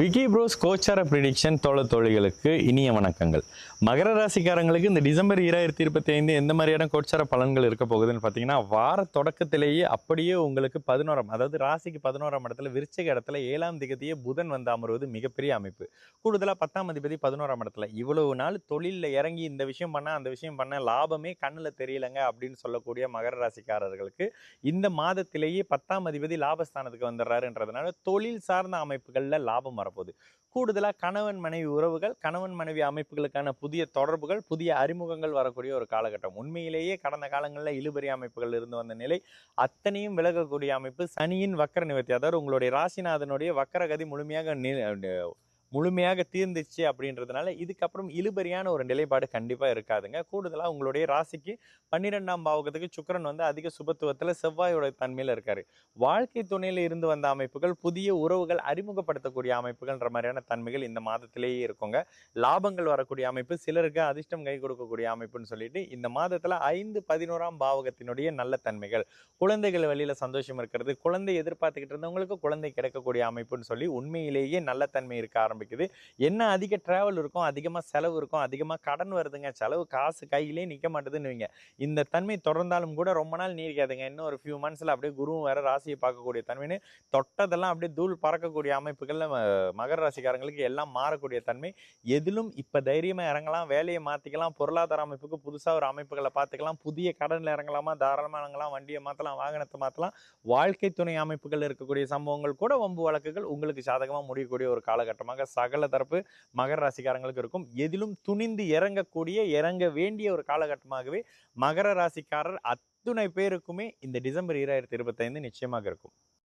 Vicky pros கோச்சார prediction தோழ தோழிகளுக்கு இனிய வணக்கங்கள். மகர ராசிக்காரங்களுக்கு இந்த டிசம்பர் இராயிரத்தி இருபத்தி ஐந்து எந்த மாதிரியான கோச்சார பலன்கள் இருக்க போகுதுன்னு பார்த்தீங்கன்னா வார தொடக்கத்திலேயே அப்படியே உங்களுக்கு பதினோராம் அதாவது ராசிக்கு பதினோராம் இடத்துல விருச்சிக இடத்துல ஏழாம் திகதியே புதன் வந்து அமர்வது மிகப்பெரிய அமைப்பு. கூடுதலாக பத்தாம் அதிபதி பதினோராம் இடத்துல. இவ்வளவு நாள் தொழிலில் இறங்கி இந்த விஷயம் பண்ண அந்த விஷயம் பண்ண லாபமே கண்ணில் தெரியலங்க அப்படின்னு சொல்லக்கூடிய மகர ராசிக்காரர்களுக்கு இந்த மாதத்திலேயே பத்தாம் அதிபதி லாபஸ்தானத்துக்கு வந்துடுறாருன்றதுனால தொழில் சார்ந்த அமைப்புகளில் லாபம் வரப்போகுது. கூடுதலாக கணவன் மனைவி உறவுகள் கணவன் மனைவி அமைப்புகளுக்கான புதிய தொடர்புகள் புதிய அறிமுகங்கள் வரக்கூடிய ஒரு காலகட்டம். உண்மையிலேயே கடந்த காலங்களில் இழுபறி அமைப்புகள் இருந்து வந்த நிலை அத்தனையும் விலகக்கூடிய அமைப்பு சனியின் வக்கர நிவர்த்தி. அதாவது உங்களுடைய ராசிநாதனுடைய வக்கரகதி முழுமையாக முழுமையாக தீர்ந்துச்சு அப்படின்றதுனால இதுக்கப்புறம் இழுபறியான ஒரு நிலைப்பாடு கண்டிப்பாக இருக்காதுங்க. கூடுதலாக உங்களுடைய ராசிக்கு பன்னிரெண்டாம் பாவகத்துக்கு சுக்கரன் வந்து அதிக சுபத்துவத்தில் செவ்வாயோட தன்மையில் இருக்காரு. வாழ்க்கை துணையில் இருந்து வந்த அமைப்புகள் புதிய உறவுகள் அறிமுகப்படுத்தக்கூடிய அமைப்புகள்ன்ற மாதிரியான தன்மைகள் இந்த மாதத்திலேயே இருக்குங்க. லாபங்கள் வரக்கூடிய அமைப்பு சிலருக்கு அதிர்ஷ்டம் கை கொடுக்கக்கூடிய அமைப்புன்னு சொல்லிட்டு இந்த மாதத்தில் ஐந்து பதினோராம் பாவகத்தினுடைய நல்ல தன்மைகள். குழந்தைகள் வழியில் சந்தோஷம் இருக்கிறது குழந்தை எதிர்பார்த்துக்கிட்டு இருந்தவங்களுக்கு குழந்தை கிடைக்கக்கூடிய அமைப்புன்னு சொல்லி உண்மையிலேயே நல்ல தன்மை இருக்க ஆரம்பிக்குது. என்ன அதிக டிராவல் இருக்கும் அதிகமா செலவு இருக்கும் அதிகமா கடன் வருதுங்க செலவு காசு கையிலே நிக்க மாட்டேதுன்னு வைங்க இந்த தன்மை தொடர்ந்தாலும் கூட ரொம்ப நாள் நீடிக்காதுங்க. இன்னும் ஒரு ஃபியூ மந்த்ஸ்ல அப்படியே குருவும் வேற ராசியை பார்க்கக்கூடிய தன்மைன்னு தொட்டதெல்லாம் அப்படியே தூள் பறக்கக்கூடிய அமைப்புகள்ல மகர ராசிக்காரங்களுக்கு எல்லாம் மாறக்கூடிய தன்மை. எதிலும் இப்ப தைரியமா இறங்கலாம் வேலையை மாத்திக்கலாம் பொருளாதார அமைப்புக்கு புதுசா ஒரு அமைப்புகளை பார்த்துக்கலாம் புதிய கடன்ல இறங்கலாமா தாராளமா இறங்கலாம் வண்டியை மாத்தலாம் வாகனத்தை மாத்தலாம். வாழ்க்கை துணை அமைப்புகள் இருக்கக்கூடிய சம்பவங்கள் கூட வம்பு வழக்குகள் உங்களுக்கு சாதகமாக முடியக்கூடிய ஒரு காலகட்டமாக சகல தரப்பு மகர ராசிக்காரங்களுக்கு இருக்கும். எதிலும் துணிந்து இறங்கக்கூடிய இறங்க வேண்டிய ஒரு காலகட்டமாகவே மகர ராசிக்காரர் அத்துணை பேருக்குமே இந்த டிசம்பர் இரண்டாயிரத்தி இருபத்தைந்து நிச்சயமாக இருக்கும்.